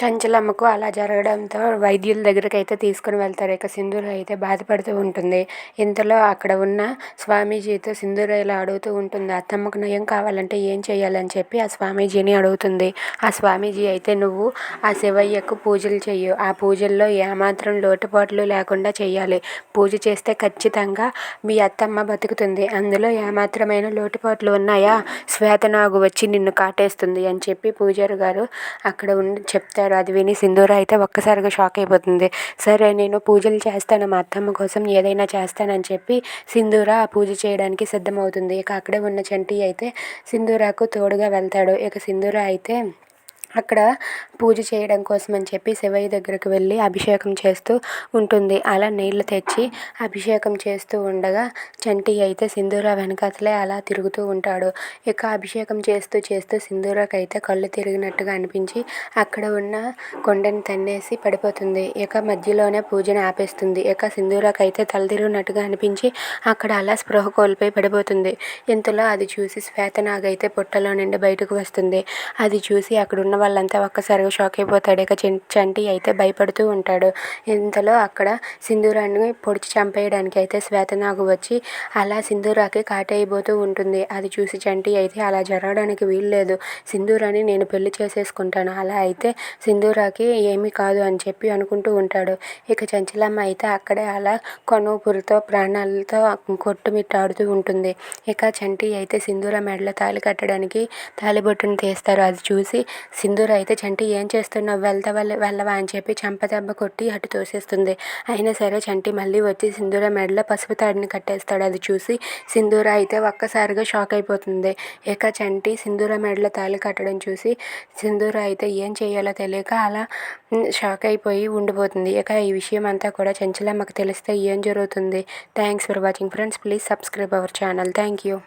చంచలమ్మకు అలా జరగడంతో వైద్యుల దగ్గరికి అయితే తీసుకుని వెళ్తారు. ఇక సింధూర అయితే బాధపడుతూ ఉంటుంది. ఇంతలో అక్కడ ఉన్న స్వామీజీతో సింధూర ఇలా అడుగుతూ ఉంటుంది. అత్తమ్మకు నయం కావాలంటే ఏం చేయాలని చెప్పి ఆ స్వామీజీని అడుగుతుంది. ఆ స్వామీజీ అయితే నువ్వు ఆ శివయ్యకు పూజలు చెయ్యు. ఆ పూజల్లో ఏమాత్రం లోటుపాట్లు లేకుండా చేయాలి పూజ చేస్తే ఖచ్చితంగా మీ అత్తమ్మ బతుకుతుంది. అందులో ఏమాత్రమైన లోటుపాట్లు ఉన్నాయా? శ్వేతనాగు వచ్చి నిన్ను కాటేస్తుంది అని చెప్పి పూజారి గారు అక్కడ ఉండి చెప్తారు. అది విని సింధూర అయితే ఒక్కసారిగా షాక్ అయిపోతుంది. సరే నేను పూజలు చేస్తాను. మా అత్తమ్మ కోసం ఏదైనా చేస్తానని చెప్పి సింధూర ఆ పూజ చేయడానికి సిద్ధమవుతుంది. ఇక అక్కడే ఉన్న చంటి అయితే సింధూరాకు తోడుగా వెళ్తాడు. ఇక సింధూర అయితే అక్కడ పూజ చేయడం కోసం అని చెప్పి శివయ్య దగ్గరకు వెళ్ళి అభిషేకం చేస్తూ ఉంటుంది. అలా నీళ్ళు తెచ్చి అభిషేకం చేస్తూ ఉండగా చంటి అయితే సింధూర వెనకాతలే అలా తిరుగుతూ ఉంటాడు. ఇక అభిషేకం చేస్తూ చేస్తూ సింధూరకు అయితే కళ్ళు తిరిగినట్టుగా అనిపించి అక్కడ ఉన్న కొండని తన్నేసి పడిపోతుంది. ఇక మధ్యలోనే పూజను ఆపేస్తుంది. ఇక సింధూరకు అయితే తల తిరిగినట్టుగా అనిపించి అక్కడ అలా స్పృహ కోల్పోయి పడిపోతుంది. ఇంతలో అది చూసి శ్వేతనాగైతే పుట్టలో నుండి బయటకు వస్తుంది. అది చూసి అక్కడ ఉన్న వాళ్ళంతా ఒక్కసారిగా షాక్ అయిపోతాడు. ఇక చంటి అయితే భయపడుతూ ఉంటాడు. ఇంతలో అక్కడ సింధూరాన్ని పొడిచి చంపేయడానికి అయితే శ్వేతనాగు వచ్చి అలా సింధూరాకి కాటేయబోతూ ఉంటుంది. అది చూసి చంటి అయితే అలా జరగడానికి వీల్లేదు. సింధూరాని నేను పెళ్ళి చేసేసుకుంటాను. అలా అయితే సింధూరాకి ఏమీ కాదు అని చెప్పి అనుకుంటూ ఉంటాడు. ఇక చంచలమ్మ అయితే అక్కడే అలా కొనుపురితో ప్రాణాలతో కొట్టుమిట్టాడుతూ ఉంటుంది. ఇక చంటి అయితే సింధూర మెడలో తాళి కట్టడానికి తాలిబొట్టును తీస్తారు. అది చూసి సింధూర్ అయితే చంటి ఏం చేస్తున్నావు? వెళ్తా వెళ్ళవా అని చెప్పి చెంపదెబ్బ కొట్టి అటు తోసేస్తుంది. అయినా సరే చంటి మళ్ళీ వచ్చి సింధూర మెడలో పసుపు తాడిని కట్టేస్తాడు. అది చూసి సింధూర అయితే ఒక్కసారిగా షాక్ అయిపోతుంది. ఇక చంటి సింధూర మెడలో తాళి కట్టడం చూసి సింధూర అయితే ఏం చేయాలో తెలియక అలా షాక్ అయిపోయి ఉండిపోతుంది. ఇక ఈ విషయం అంతా కూడా చంచలమ్మకు తెలిస్తే ఏం జరుగుతుంది? Thanks for watching friends. Please subscribe our channel. Thank you